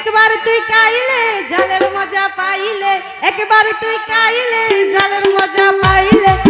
একবার তুই কাইলে জলের মজা পাইলে একবার তুই কাইলে জলের মজা পাইলে।